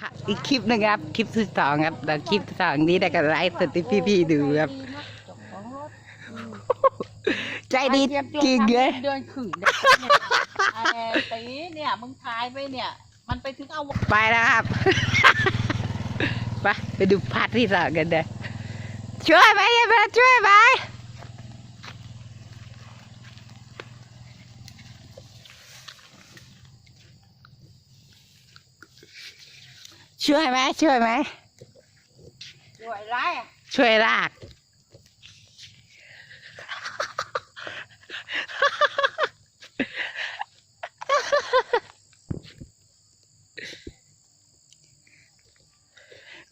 ค่ะอีกคลิปหนึงครับคลิปที่สองครับแต่คลิปที่สองนี้ได้กันไลฟ์สดให้พี่ๆดูครับ ใจดีจริงเลยเดือนขึงเนี่ยไอ้ตีเนี่ยมึงทายไปเนี่ย มันไปถึงเอาไปแล้วครับ ไปไปดูพาร์ทที่สองกันเด้อช่วยไหมยายแม่ช่วยไหม ช่วยไหมช่วยไหมหน่วยไรอะช่วยลาก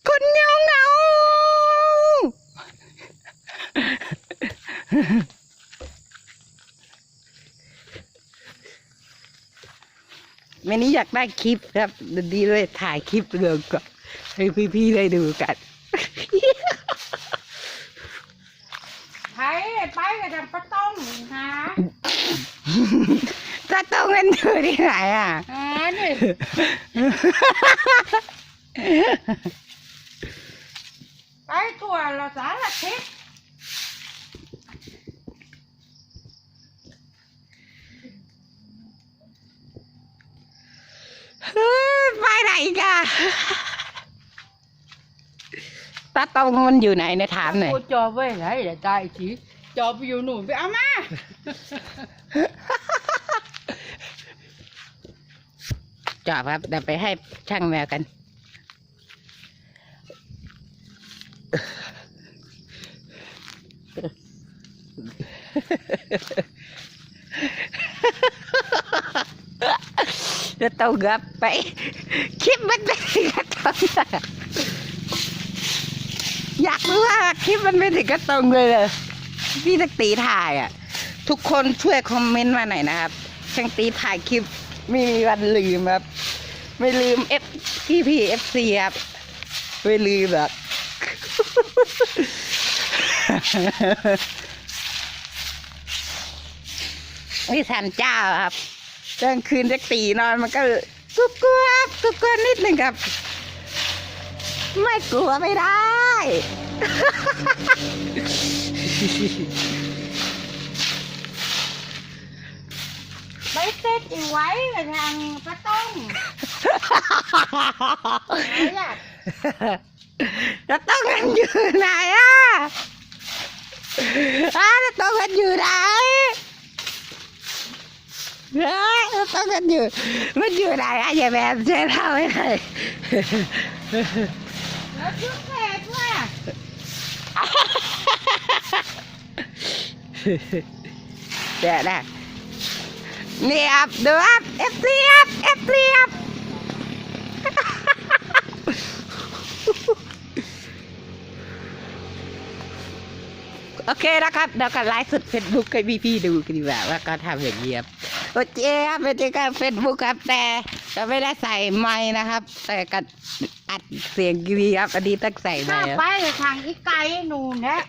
คนเงาเงา แม่นี้อยากได้คลิปครับดีเลยถ่ายคลิปเรื่องก่อนให้พี่ๆได้ดูกันไทยไปกับจังปะต้มฮะจะต้องเงินอยู่ที่ไหนอะอ่านี่ไปตัวเราสารทิศ ไปไหนกันตาตรงมันอยู่ไหนในยถามหน่อยกูจอบไว้ไหนเดี๋ยวตายทีจอบไปอยู่หนุนไปเอามาจอบครับเดี๋ยวไปให้ช่างแมวกัน จะต้องกลับไปคลิปมันเป็นกระตรงอะอยากรู้ว่าคลิปมันไม่ถึงกระตรงเลยเลยพี่นักตีถ่ายอะ ทุกคนช่วยคอมเมนต์มาหน่อยนะครับช่างตีถ่ายคลิปไม่มีวันลืมครับ ไม่ลืมเอฟพี่พี่เอฟซีครับไม่ลืมแบบไม่ทันเจ้าครับ กลางคืนจะตีนอนมันก็กุ๊กกุ๊กกุ๊กกุ๊กนิดหนึ่งครับ ไม่กลัวไม่ได้ไปเซ็ตอีไว้กับทางปะต้มอยากจะต้องกันอยู่ไหนอะอะจะต้องกันอยู่ไหนเฮ้ ยจะต้องกันอยู่ มันอยู่ไหนอะอย่าแบบเจ๊เล่าให้หน่อยแล้วชุดเผ็ดว่ะเดี๋ยวนะเนี่ครับดูครับเอฟซีครับเอฟซีครับโอเคนะครับเดี๋ยวกันไลฟ์สดเฟซบุ๊กให้พี่ๆดูกันดีกว่าว่าก็ทำอย่างนี้ครับ โอเคครับเป็นการเฟซบุ๊กครับ แต่ก็ไม่ได้ใส่ไม้นะครับ แต่ก็อัดเสียงดีครับอันนี้ต้องใส่ไม้ถ้าครับไปกับทางอีไก่นูนแหละ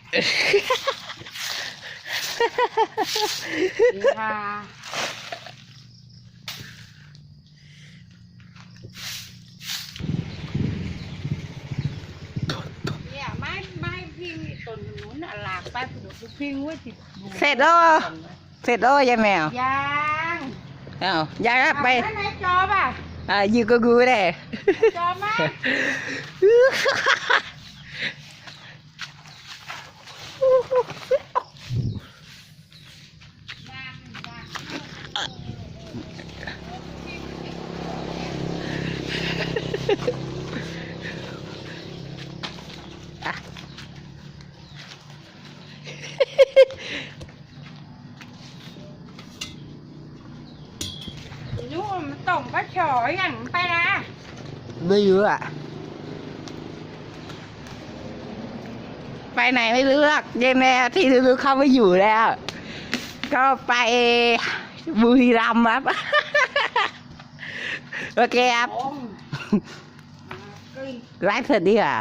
ดีค่ะเนี่ยไม้ไม้พิงต้นหนุนอะหลากไปผุดพิงไว้ติดเสร็จแล้วเหรอเสร็จแล้วยายแมวยังเอ้า ยายไปเอาไหนจอบอะ อ่าอยู่กับกูได้ จอบมา อะ นู่นมันต่ง ก็เฉยอย่างไปนะไม่รู้อะไปไหนไม่รู้หรอกยายแมวที่รู้ๆเขาไม่อยู่แล้ว ก็ไปบุรีรัมย์ครับ โอเคครับโอ้มอ่าก็ไลฟ์สดดีกว่า